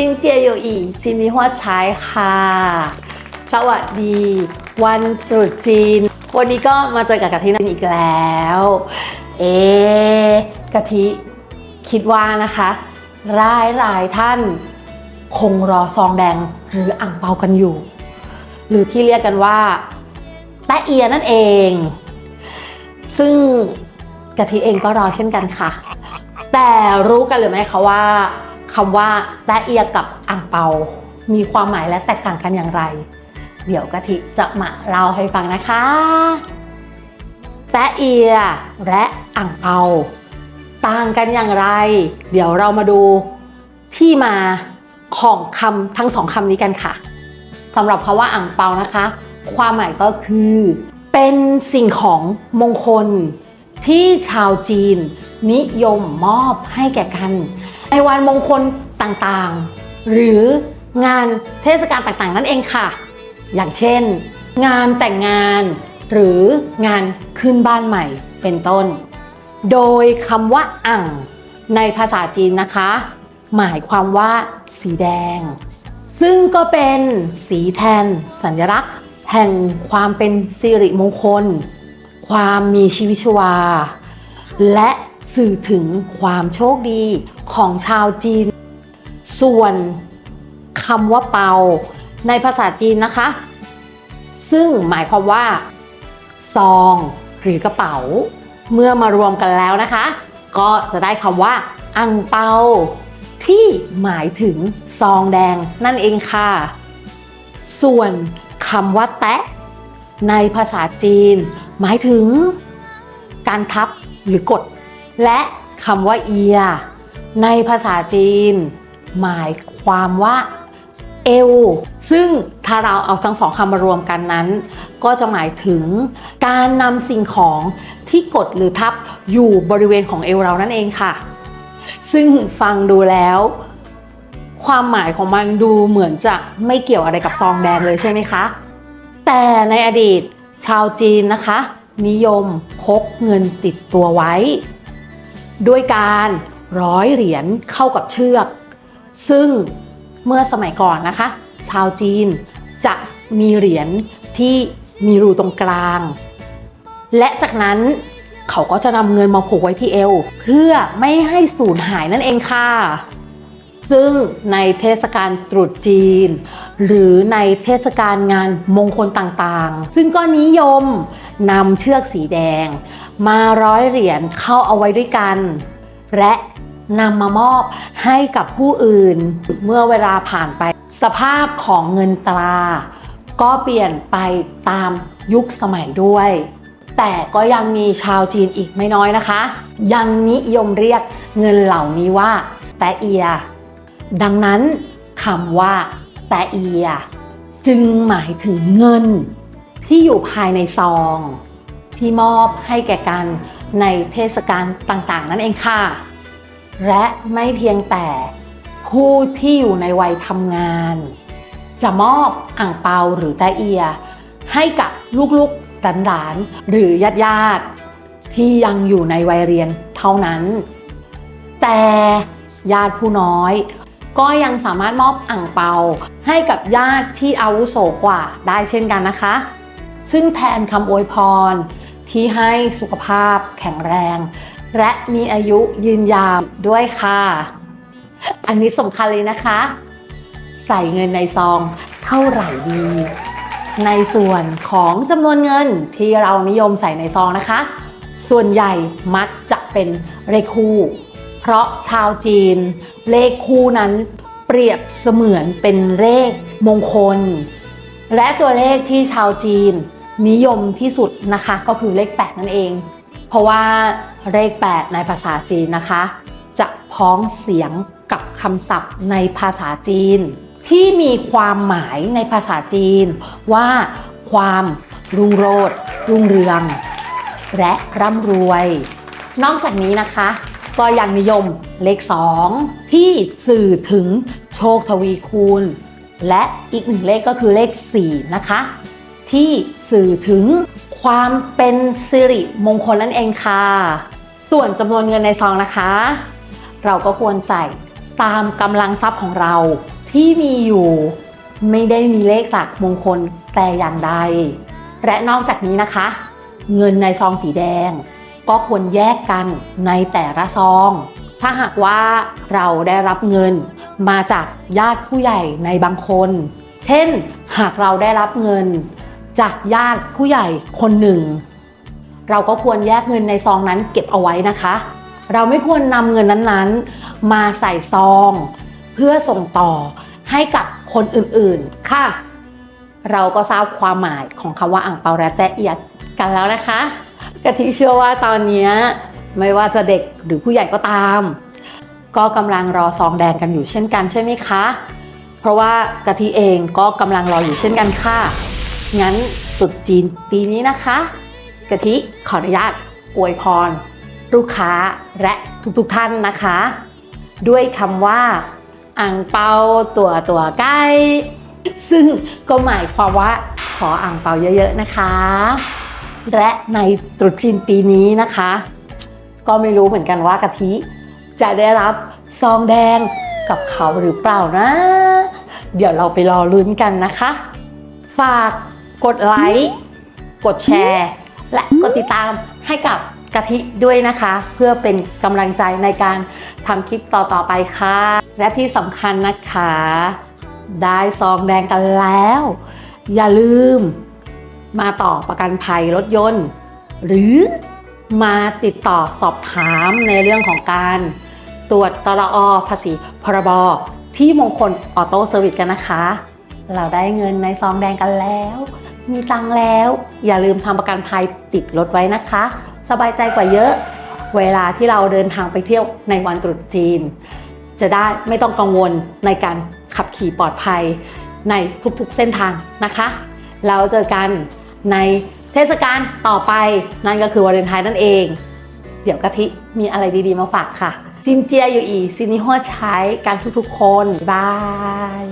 ซินเจียโยอีซินิฮวใช้ค่ะ สวัสดี วันตรุษจีน วันนี้ก็มาเจอกับกะทินันอีกแล้ว เอกะทิคิดว่านะคะรายหลายท่าน คงรอซองแดงหรืออ่างเปากันอยู่ หรือที่เรียกกันว่าแตะเอียนั่นเอง ซึ่งกะทิเองก็รอเช่นกันค่ะ แต่รู้กันหรือไม่คะว่า คำว่าแตะเอียกับอ่างเปา มีความหมายและแตกต่างกันอย่างไร เดี๋ยวกะทิจะมาเล่าให้ฟังนะคะ แตะเอียและอ่างเปา ต่างกันอย่างไร เดี๋ยวเรามาดูที่มาของคำทั้งสองคำนี้กันค่ะสำหรับคำว่าอ่างเปานะคะ ความหมายก็คือ เป็นสิ่งของมงคลที่ชาวจีนนิยมมอบให้แก่กันใน วันมงคลต่างๆ หรืองานเทศกาลต่างๆ นั่นเองค่ะ อย่างเช่น งานแต่งงาน หรืองานขึ้นบ้านใหม่เป็นต้น โดยคำว่าอ่างในภาษาจีนนะคะ หมายความว่า สีแดง ซึ่งก็เป็นสีแทน สัญลักษณ์ แห่งความเป็นสิริมงคล ความมีชีวิตชีวา และ สื่อถึงความโชคดีของชาวจีน ส่วนคำว่าเปาในภาษาจีนนะคะ ซึ่งหมายความว่า ซอง หรือกระเป๋า เมื่อมารวมกันแล้วนะคะ ก็จะได้คำว่า อังเปา ที่หมายถึงซองแดงนั่นเองค่ะ ส่วนคำว่าแตะ ในภาษาจีน หมายถึง การทับหรือกด และคำว่าเอีย ในภาษาจีน หมายความว่าเอว ซึ่งถ้าเราเอาทั้งสองคำมารวมกันนั้น ก็จะหมายถึงการนำสิ่งของที่กดหรือทับอยู่บริเวณของเอวเรานั่นเองค่ะ ซึ่งฟังดูแล้ว ความหมายของมันดูเหมือนจะไม่เกี่ยวอะไรกับซองแดงเลยใช่ไหมคะ แต่ในอดีตชาวจีนนะคะ นิยมพกเงินติดตัวไว้ ด้วยการร้อยเหรียญเข้ากับเชือก ซึ่งเมื่อสมัยก่อนนะคะ ชาวจีนจะมีเหรียญที่มีรูตรงกลาง และจากนั้นเขาก็จะนำเงินมาผูกไว้ที่เอว เพื่อไม่ให้สูญหายนั่นเองค่ะ ซึ่งในเทศกาลตรุษจีน หรือในเทศกาลงานมงคลต่างๆ ซึ่งก็นิยมนำเชือกสีแดง มาร้อยเหรียญเข้าเอาไว้ด้วยกัน และนำมามอบให้กับผู้อื่น เมื่อเวลาผ่านไป สภาพของเงินตรา ก็เปลี่ยนไปตามยุคสมัยด้วย แต่ก็ยังมีชาวจีนอีกไม่น้อยนะคะ ยังนิยมเรียกเงินเหล่านี้ว่า แตะเอีย ดังนั้นคำว่าแตะเอีย จึงหมายถึงเงิน ที่อยู่ภายในซอง ที่มอบให้แก่กันในเทศกาลต่างๆ นั่นเองค่ะ และไม่เพียงแต่ผู้ที่อยู่ในวัยทำงาน จะมอบอ่างเปาหรือแตะเอีย ให้กับลูกๆหลานๆหรือญาติๆที่ยังอยู่ในวัยเรียนเท่านั้น แต่ญาติผู้น้อย ก็ยังสามารถมอบอ่างเปา ให้กับญาติที่อาวุโสกว่าได้เช่นกันนะคะ ซึ่งแทนคำอวยพรที่ให้สุขภาพแข็งแรง และมีอายุยืนยาวด้วยค่ะ อันนี้สำคัญเลยนะคะ ใส่เงินในซองเท่าไหร่ดี ในส่วนของจำนวนเงินที่เรานิยมใส่ในซองนะคะ ส่วนใหญ่มักจะเป็นเลขคู่ เพราะชาวจีน เลขคู่นั้นเปรียบเสมือนเป็นเลขมงคล และตัวเลขที่ชาวจีนนิยมที่สุดนะคะ ก็คือเลข 8 นั่นเอง เพราะว่าเลข 8 ในภาษาจีนนะคะ จะพ้องเสียงกับคำศัพท์ในภาษาจีน ที่มีความหมายในภาษาจีน ว่าความรุ่งโรจน์รุ่งเรือง และร่ำรวย นอกจากนี้นะคะ ก็ยังนิยมเลข 2 ที่สื่อถึงโชคทวีคูณ และอีกหนึ่งเลขก็คือเลข 4 นะคะ ที่สื่อถึงความเป็นสิริมงคลนั่นเองค่ะ ส่วนจำนวนเงินในซองนะคะ เราก็ควรใส่ตามกำลังทรัพย์ของเราที่มีอยู่ไม่ได้มีเลขหลักมงคลแต่อย่างใด และนอกจากนี้นะคะ เงินในซองสีแดง ก็ควรแยกกันในแต่ละซอง ถ้าหากว่าเราได้รับเงินมาจากญาติผู้ใหญ่ในบางคน เช่น หากเราได้รับเงินจากญาติผู้ใหญ่คนหนึ่ง เราก็ควรแยกเงินในซองนั้นเก็บเอาไว้นะคะ เราไม่ควรนำเงินนั้นๆ มาใส่ซอง เพื่อส่งต่อให้กับคนอื่นๆ ค่ะ เราก็ทราบความหมายของคำว่าอ่างเปาและแตะเอียดกันแล้วนะคะ กะทิเชื่อว่าตอนนี้ไม่ว่าจะเด็กหรือผู้ใหญ่ก็ตาม ก็กำลังรอซองแดงกันอยู่เช่นกันใช่ไหมคะ เพราะว่ากะทิเองก็กำลังรออยู่เช่นกันค่ะ งั้นตรุษจีนปีนี้นะคะ กะทิขออนุญาตอวยพร ลูกค้าและทุกๆท่านนะคะ ด้วยคำว่าอ่างเปาตัวตัวใกล้ซึ่งก็หมายความว่าขออ่างเปาเยอะๆนะคะ และในตรุษจีนปีนี้นะคะ ก็ไม่รู้เหมือนกันว่ากะทิ จะได้รับซองแดงกับเขาหรือเปล่านะ เดี๋ยวเราไปรอลุ้นกันนะคะ ฝากกดไลค์กดแชร์ และกดติดตามให้กับกะทิด้วยนะคะ เพื่อเป็นกำลังใจในการทำคลิปต่อๆไปค่ะ และที่สำคัญนะคะ ได้ซองแดงกันแล้ว อย่าลืม มาต่อประกันภัยรถยนต์ หรือมาติดต่อสอบถามในเรื่องของการตรวจตรอภาษีพรบที่มงคลออโต้เซอร์วิสกันนะคะ เราได้เงินในซองแดงกันแล้ว มีตังแล้ว อย่าลืมทำประกันภัยติดรถไว้นะคะ สบายใจกว่าเยอะ เวลาที่เราเดินทางไปเที่ยวในวันตรุษจีน จะได้ไม่ต้องกังวลในการขับขี่ปลอดภัยในทุกๆเส้นทางนะคะ เราเจอกัน ในเทศกาลต่อไปนั่นก็คือวาเลนไทน์นั่นเอง เดี๋ยวกะทิมีอะไรดีๆมาฝากค่ะ จินเจียอยู่อีซินิฮัวใช้การทุกๆคนบาย